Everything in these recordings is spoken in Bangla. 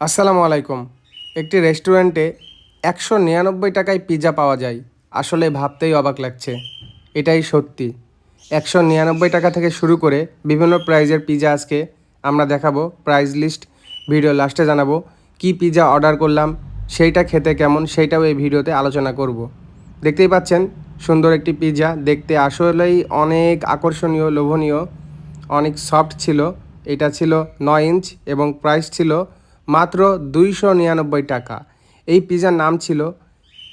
আসসালামু আলাইকুম। একটি রেস্টুরেন্টে একশো নিরানব্বই টাকায় পিৎজা পাওয়া যায়। আসলে ভাবতেই অবাক লাগছে। এটাই সত্যি। একশো নিরানব্বই টাকা থেকে শুরু করে বিভিন্ন প্রাইজের পিৎজা আজকে আমরা দেখাবো প্রাইস লিস্ট, ভিডিও লাস্টে জানাব, কি পিৎজা অর্ডার করলাম, সেইটা খেতে কেমন, সেইটাও এই ভিডিওতে আলোচনা করব। দেখতেই পাচ্ছেন, সুন্দর একটি পিৎজা দেখতে আসলেই অনেক আকর্ষণীয়, লোভনীয়, অনেক সফট ছিল। এটা ছিল নয় ইঞ্চ এবং প্রাইস ছিল মাত্র দুইশো নিরানব্বই টাকা। এই পিৎজার নাম ছিল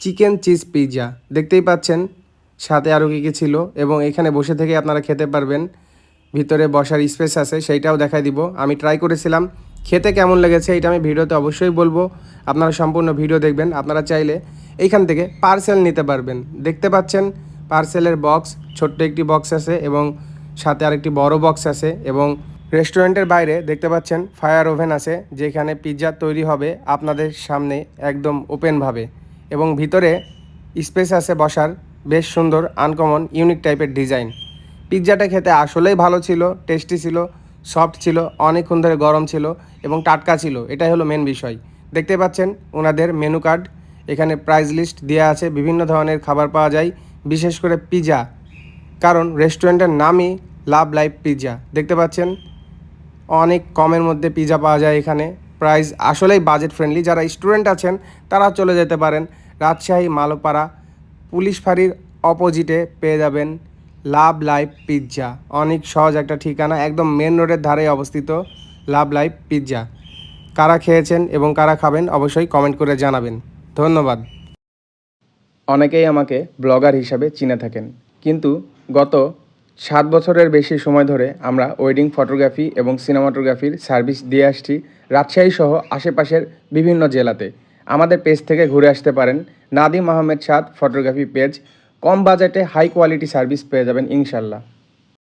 চিকেন চিজ পিৎজা দেখতেই পাচ্ছেন, সাথে আরও কী কী ছিল এবং এখানে বসে থেকে আপনারা খেতে পারবেন। ভিতরে বসার স্পেস আছে, সেইটাও দেখাই দিব। আমি ট্রাই করেছিলাম, খেতে কেমন লেগেছে এটা আমি ভিডিওতে অবশ্যই বলব। আপনারা সম্পূর্ণ ভিডিও দেখবেন, আপনারা চাইলে এইখান থেকে পার্সেল নিতে পারবেন। দেখতে পাচ্ছেন পার্সেলের বক্স ছোট্ট একটি বক্স আছে এবং সাথে আরেকটি বড় বক্স আছে এবং রেস্টুরেন্টের বাইরে দেখতে পাচ্ছেন ফায়ার ওভেন আছে, যেখানে পিৎজা তৈরি হবে আপনাদের সামনে একদম ওপেনভাবে। এবং ভিতরে স্পেস আছে বসার, বেশ সুন্দর, আনকমন, ইউনিক টাইপের ডিজাইন। পিৎজাটা খেতে আসলেই ভালো ছিল, টেস্টি ছিল, সফট ছিল, অনেকক্ষণ ধরে গরম ছিল এবং টাটকা ছিল, এটাই হলো মেন বিষয়। দেখতে পাচ্ছেন ওনাদের মেনু কার্ড, এখানে প্রাইস লিস্ট দেওয়া আছে, বিভিন্ন ধরনের খাবার পাওয়া যায়, বিশেষ করে পিৎজা। কারণ রেস্টুরেন্টের নামই লাভ লাইফ পিৎজা। দেখতে পাচ্ছেন অনেক কমের মধ্যে পিৎজা পাওয়া যায় এখানে। প্রাইস আসলেই বাজেট ফ্রেন্ডলি যারা স্টুডেন্ট আছেন, তারা চলে যেতে পারেন রাজশাহী মালোপাড়া। পুলিশ ফাঁড়ির অপোজিটে পেয়ে যাবেন লাভ লাইফ পিৎজা অনেক সহজ একটা ঠিকানা, একদম মেন রোডের ধারে অবস্থিত লাভ লাইফ পিৎজা কারা খেয়েছেন এবং কারা খাবেন অবশ্যই কমেন্ট করে জানাবেন। ধন্যবাদ। অনেকেই আমাকে ব্লগার হিসাবে চিনে থাকেন। কিন্তু গত সাত বছরের বেশি সময় ধরে আমরা ওয়েডিং ফটোগ্রাফি এবং সিনেমাটোগ্রাফির সার্ভিস দিয়ে আসছি রাজশাহী সহ আশেপাশের বিভিন্ন জেলাতে। আমাদের পেজ থেকে ঘুরে আসতে পারেন। Nadim Ahmed Saad photography page. কম বাজেটে হাই কোয়ালিটি সার্ভিস পেয়ে যাবেন ইনশাল্লাহ।